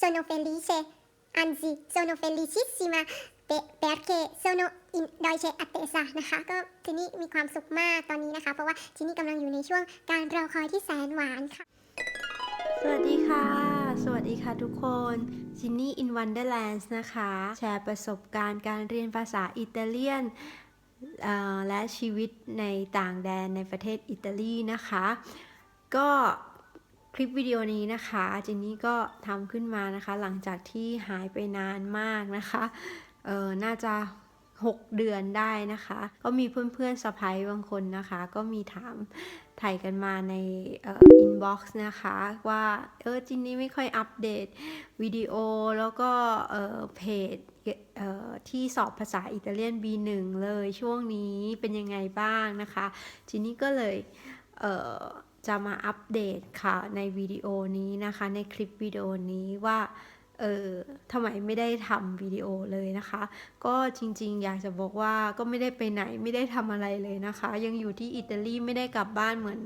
sono felice anzi sono felicissima pe- perché sono in dolce attesa นะคะ ก็จินนี่มีความสุขมากตอนนี้นะคะ เพราะว่าจินนี่กำลังอยู่ในช่วงการรอคอยที่แสนหวานค่ะ สวัสดีค่ะ สวัสดีค่ะทุกคนจินนี่ in Wonderlands นะคะ แชร์ประสบการณ์การเรียนภาษาอิตาเลียนและชีวิตในต่างแดนในประเทศอิตาลีนะคะ ก็ คลิปวิดีโอนี้นะคะจินนี่ก็ทำขึ้นมานะคะ หลังจากที่หายไปนานมากนะคะเออน่าจะ 6 เดือนได้นะคะ ก็มีเพื่อนๆสะพายบางคนนะคะ ก็มีถามถ่ายกันมาในอ่อินบ็อกซ์นะคะ ว่าเออจินนี่ไม่ค่อยอัปเดตวิดีโอแล้วก็เอ่อเพจเอ่อที่สอบภาษาอิตาเลียน B1 เลยช่วงนี้เป็นยังไงบ้างนะคะจินนี่ก็เลยเอ่อ จะมาอัปเดตค่ะในวิดีโอนี้นะคะในคลิปวิดีโอนี้ว่าเออทำไมไม่ได้ทำวิดีโอเลยนะคะ ก็จริงๆ อยากจะบอกว่าก็ไม่ได้ไปไหนไม่ได้ทำอะไรเลยนะคะ ยังอยู่ที่อิตาลีไม่ได้กลับบ้านเหมือน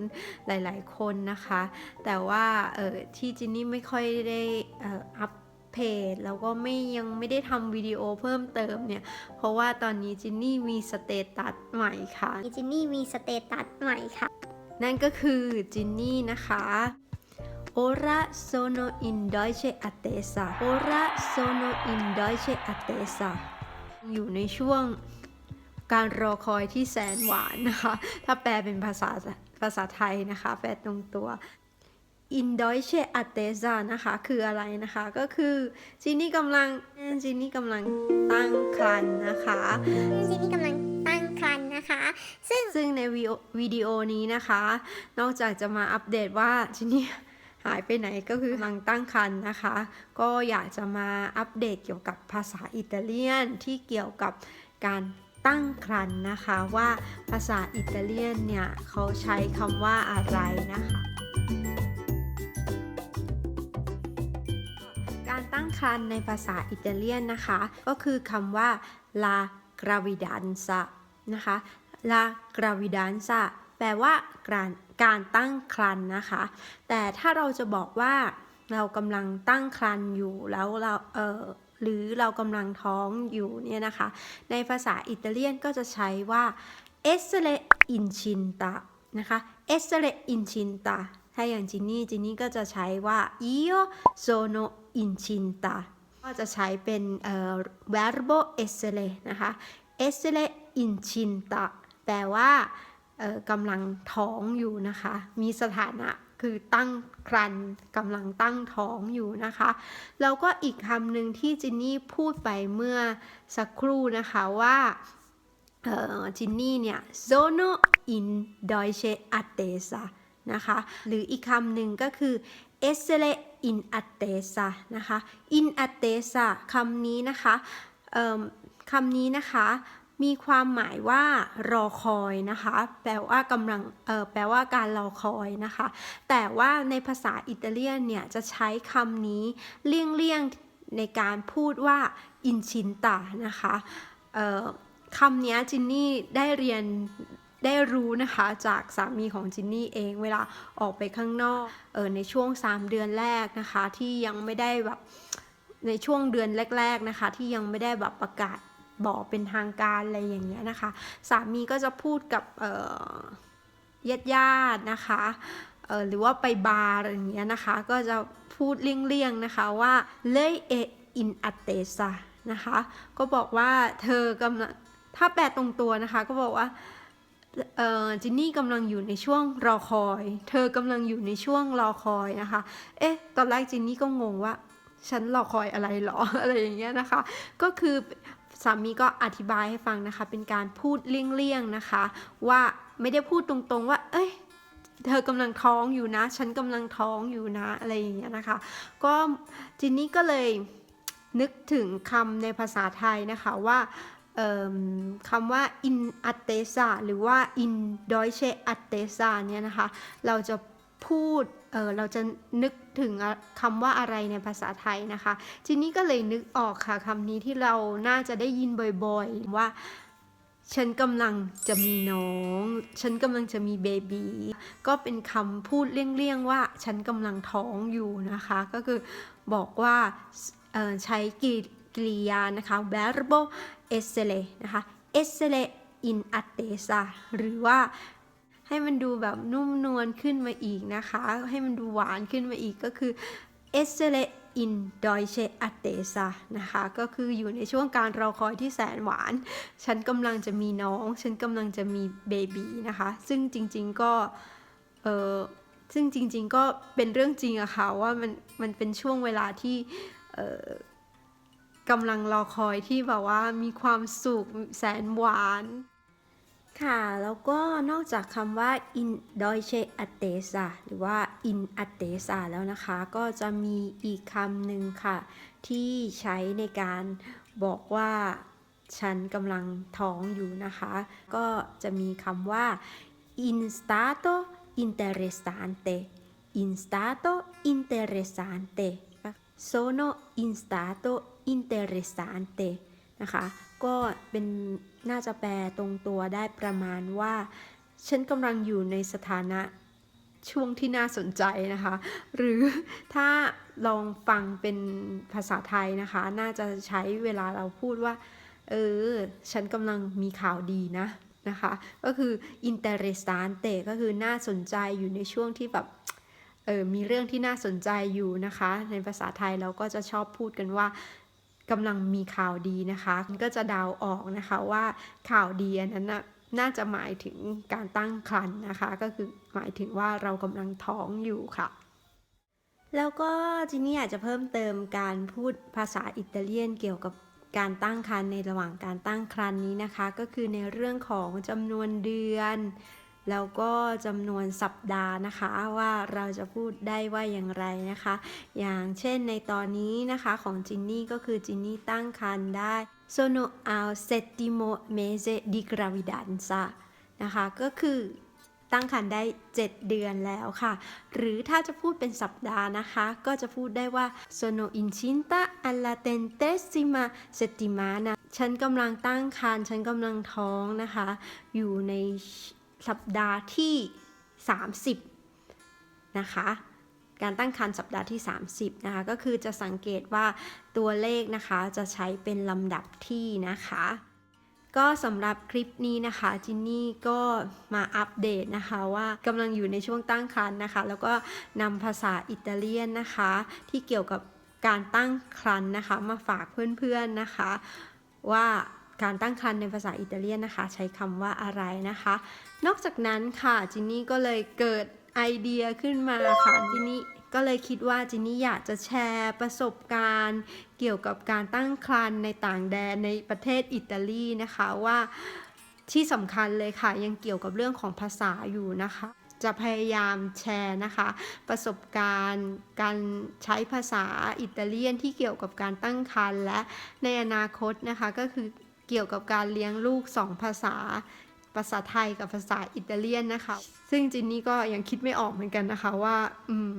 หลายๆ คนนะคะ แต่ว่าเออที่จินนี่ไม่ค่อยได้เอ่ออัพเพจแล้วก็ไม่ยังไม่ได้ทำวิดีโอเพิ่มเติมเนี่ย เพราะว่าตอนนี้จินนี่มีสเตตัสใหม่ค่ะจินนี่มีสเตตัสใหม่ค่ะ นั่นก็คือจินนี่นะคะ Ora sono in dolce attesa Ora sono in dolce attesa อยู่ในช่วงการรอคอยที่แสนหวานนะคะ ถ้าแปลเป็นภาษาภาษาไทยนะคะ แปลตรงตัว in dolce attesa นะคะ คืออะไรนะคะ ก็คือจินนี่กำลังจินนี่กำลังตั้งครรภ์นะคะจินนี่กำลัง นะคะ ซึ่งซึ่งในวิดีโอวิดีโอนี้นะคะ นอกจากจะมาอัปเดตว่าจินนี่หายไปไหนก็คือกำลังตั้งครรภ์นะคะ ก็อยากจะมาอัปเดตเกี่ยวกับภาษาอิตาเลียนที่เกี่ยวกับการตั้งครรภ์นะคะว่าภาษาอิตาเลียนเนี่ยเขาใช้คำว่าอะไรนะคะ การตั้งครรภ์ในภาษาอิตาเลียนนะคะ ก็คือคำว่า la gravidanza นะคะ la gravidanza แปลว่าการการตั้งครรภ์นะคะ แต่ถ้าเราจะบอกว่าเรากำลังตั้งครรภ์อยู่แล้วเราเออหรือเรากำลังท้องอยู่เนี่ยนะคะ ในภาษาอิตาเลียนก็จะใช้ว่า essere incinta นะคะ essere incinta ถ้าอย่างจินนี่จินนี่ก็จะใช้ว่า io sono incinta ก็จะใช้เป็นเออ verbo essere นะคะ essere incinta แปลว่ากำลังท้องอยู่นะคะ มีสถานะคือตั้งครรภ์กำลังตั้งท้องอยู่นะคะ แล้วก็อีกคำหนึ่งที่จินนี่พูดไปเมื่อสักครู่นะคะว่าจินนี่เนี่ย sono in dolce attesa นะคะ หรืออีกคำหนึ่งก็คือ essere in attesa นะคะ in attesa คำนี้นะคะคำนี้นะคะ มีความหมายว่ารอคอยนะคะ แปลว่ากำลังเออแปลว่าการรอคอยนะคะ แต่ว่าในภาษาอิตาเลียนเนี่ยจะใช้คำนี้เลี่ยงๆในการพูดว่า incinta นะคะคำนี้จินนี่ได้เรียนได้รู้นะคะจากสามีของจินนี่เองเวลาออกไปข้างนอกเออในช่วง 3 เดือนแรกนะคะ ที่ยังไม่ได้แบบในช่วงเดือนแรก ๆนะคะ ที่ยังไม่ได้แบบประกาศ บอกเป็นทางการอะไรอย่างเงี้ยนะคะ สามีก็จะพูดกับญาติญาตินะคะเออหรือว่าไปบาร์อะไรอย่างเงี้ยนะคะ ก็จะพูดเลี่ยงๆนะคะว่า lei è in attesa นะคะ ก็บอกว่าเธอกำลังถ้าแปลตรงตัวนะคะ ก็บอกว่าเออจินนี่กำลังอยู่ในช่วงรอคอย เธอกำลังอยู่ในช่วงรอคอยนะคะ เอ๊ะ ตอนแรกจินนี่ก็งงว่า ฉันรอคอยอะไรหรอ อะไรอย่างเงี้ยนะคะ ก็คือ สามีก็อธิบายให้ฟังนะคะ เป็นการพูดเลี่ยงๆนะคะ ว่าไม่ได้พูดตรงๆว่า เอ้ยเธอกำลังท้องอยู่นะ ฉันกำลังท้องอยู่นะ อะไรอย่างเงี้ยนะคะ ก็จินนี่ก็เลยนึกถึงคำในภาษาไทยนะคะว่าคำว่า in attesa หรือว่า in deutsche attesa เนี่ยนะคะ เราจะพูด เออเราจะนึกถึงคำว่าอะไรในภาษาไทยนะคะ ทีนี้ก็เลยนึกออกค่ะคำนี้ที่เราน่าจะได้ยินบ่อยๆ ว่า ฉันกำลังจะมีน้อง ฉันกำลังจะมีเบบีก็เป็นคำพูดเลี่ยงๆว่า ฉันกำลังท้องอยู่นะคะ ก็คือบอกว่าใช้กริยานะคะ verbo essere นะคะ essere in attesa หรือว่า ให้มันดูแบบนุ่มนวลขึ้นมาอีกนะคะ ให้มันดูหวานขึ้นมาอีกก็คือ essere in dolce attesa นะคะ ก็คืออยู่ในช่วงการรอคอยที่แสนหวาน ฉันกำลังจะมีน้อง ฉันกำลังจะมีเบบีนะคะ ซึ่งจริงๆก็เออซึ่งจริงๆก็เป็นเรื่องจริงอะค่ะว่ามันมันเป็นช่วงเวลาที่เออกำลังรอคอยที่แบบว่ามีความสุขแสนหวาน ค่ะ แล้วก็นอกจากคำว่า in dolce atesa หรือว่า in atesa แล้วนะคะ ก็จะมีอีกคำหนึ่งค่ะ ที่ใช้ในการบอกว่าฉันกำลังท้องอยู่นะคะ ก็จะมีคำว่า in stato interessante in stato interessante sono in stato interessante นะคะ ก็เป็นน่าจะแปลตรงตัวได้ประมาณว่า ฉันกำลังอยู่ในสถานะช่วงที่น่าสนใจนะคะ หรือถ้าลองฟังเป็นภาษาไทยนะคะ น่าจะใช้เวลาเราพูดว่า เออ ฉันกำลังมีข่าวดีนะนะคะ ก็คือ interessante ก็คือน่าสนใจอยู่ในช่วงที่แบบ เออ มีเรื่องที่น่าสนใจอยู่นะคะ ในภาษาไทยเราก็จะชอบพูดกันว่า กำลังมีข่าวดีนะคะมันก็จะเดาวออกนะคะว่าข่าวดีอันนั้นนะน่าจะหมายถึงการตั้งครรภ์นะคะ ก็คือหมายถึงว่าเรากำลังท้องอยู่ค่ะ แล้วก็จินนี่อยากจะเพิ่มเติมการพูดภาษาอิตาเลียนเกี่ยวกับการตั้งครรภ์ในระหว่างการตั้งครรภ์นี้นะคะ ก็คือในเรื่องของจำนวนเดือน แล้วก็จำนวนสัปดาห์นะคะ ว่าเราจะพูดได้ว่าอย่างไรนะคะ อย่างเช่นในตอนนี้นะคะของจินนี่ก็คือจินนี่ตั้งครรภ์ได้ sono al settimo mese di gravidanza นะคะก็คือตั้งครรภ์ได้ 7 เดือนแล้วค่ะ หรือถ้าจะพูดเป็นสัปดาห์นะคะ ก็จะพูดได้ว่า sono incinta alla tentesima settimana ฉันกำลังตั้งครรภ์ฉันกำลังท้องนะคะ อยู่ใน สัปดาห์ที่ 30 นะคะการตั้งครรภ์สัปดาห์ที่ 30 นะคะ ก็คือจะสังเกตว่าตัวเลขนะคะจะใช้เป็นลำดับที่นะคะ ก็สำหรับคลิปนี้นะคะจินนี่ก็มาอัปเดตนะคะว่ากำลังอยู่ในช่วงตั้งครรภ์นะคะ แล้วก็นำภาษาอิตาเลียนนะคะ ที่เกี่ยวกับการตั้งครรภ์นะคะ มาฝากเพื่อนๆนะคะว่า การตั้งครรภ์ในภาษาอิตาเลียนนะคะ ใช้คำว่าอะไรนะคะ นอกจากนั้นค่ะจินนี่ก็เลยเกิดไอเดียขึ้นมาค่ะจินนี่ก็เลยคิดว่าจินนี่อยากจะแชร์ประสบการณ์ เกี่ยวกับการตั้งครรภ์ในต่างแดนในประเทศอิตาลีนะคะว่าที่สำคัญเลยค่ะ ยังเกี่ยวกับเรื่องของภาษาอยู่นะคะ จะพยายามแชร์นะคะ ประสบการณ์การใช้ภาษาอิตาเลียนที่เกี่ยวกับการตั้งครรภ์และในอนาคตนะคะก็คือ เกี่ยวกับการเลี้ยงลูกสองภาษา ภาษาไทยกับภาษาอิตาเลียนนะคะ ซึ่งจินนี่ก็ยังคิดไม่ออกเหมือนกันนะคะว่าอืม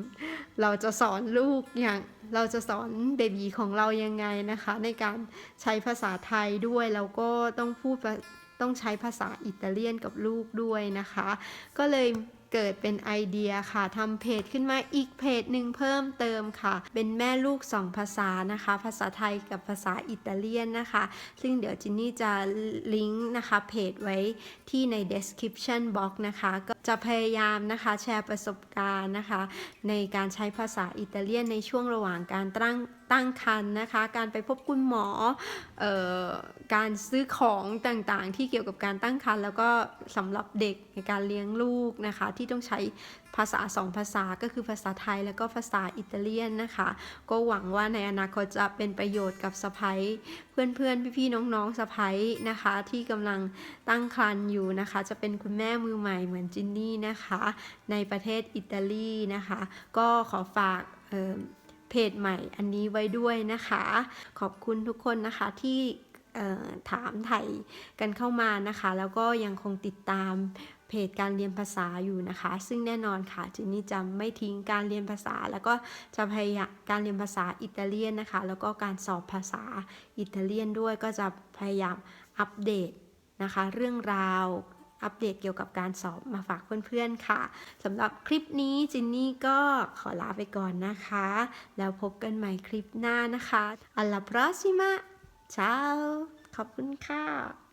เราจะสอนลูกอย่างเราจะสอนเบบีของเรายังไงนะคะ ในการใช้ภาษาไทยด้วยแล้วก็ต้องพูดต้องใช้ภาษาอิตาเลียนกับลูกด้วยนะคะ ก็เลย เกิดเป็นไอเดียค่ะทำเพจขึ้นมาอีกเพจหนึ่งเพิ่มเติมค่ะ เป็นแม่ลูกสองภาษานะคะ ภาษาไทยกับภาษาอิตาเลียนนะคะ ซึ่งเดี๋ยวจินนี่จะลิงก์นะคะเพจไว้ที่ใน description box นะคะ ก็จะพยายามนะคะแชร์ประสบการณ์นะคะ ในการใช้ภาษาอิตาเลียนในช่วงระหว่างการตั้งตั้งครรภ์นะคะ การไปพบคุณหมอออ การซื้อของต่างๆ ที่เกี่ยวกับการตั้งครรภ์แล้วก็สำหรับเด็กในการเลี้ยงลูกนะคะ ที่ต้องใช้ภาษาสองภาษาก็คือภาษาไทยแล้วก็ภาษาอิตาเลียนนะคะ ก็หวังว่าในอนาคตจะเป็นประโยชน์กับสะพ้ยเพื่อนๆ พี่ๆ น้องๆสะพ้ยนะคะ ที่กำลังตั้งครรภ์อยู่นะคะ จะเป็นคุณแม่มือใหม่เหมือนจินนี่นะคะ ในประเทศอิตาลีนะคะ ก็ขอฝากเเพจใหม่อันนี้ไว้ด้วยนะคะ ขอบคุณทุกคนนะคะที่ ถามไทยกันเข้ามานะคะ แล้วก็ยังคงติดตามเพจการเรียนภาษาอยู่นะคะ ซึ่งแน่นอนค่ะจินนี่จะไม่ทิ้งการเรียนภาษา แล้วก็จะพยายามการเรียนภาษาอิตาเลียนนะคะ แล้วก็การสอบภาษาอิตาเลียนด้วยก็จะพยายามอัปเดตนะคะ เรื่องราวอัปเดตเกี่ยวกับการสอบมาฝากเพื่อนๆค่ะสำหรับคลิปนี้จินนี่ก็ขอลาไปก่อนนะคะ แล้วพบกันใหม่คลิปหน้านะคะอัลลาพรอซิมา เช้า ขอบคุณค่ะ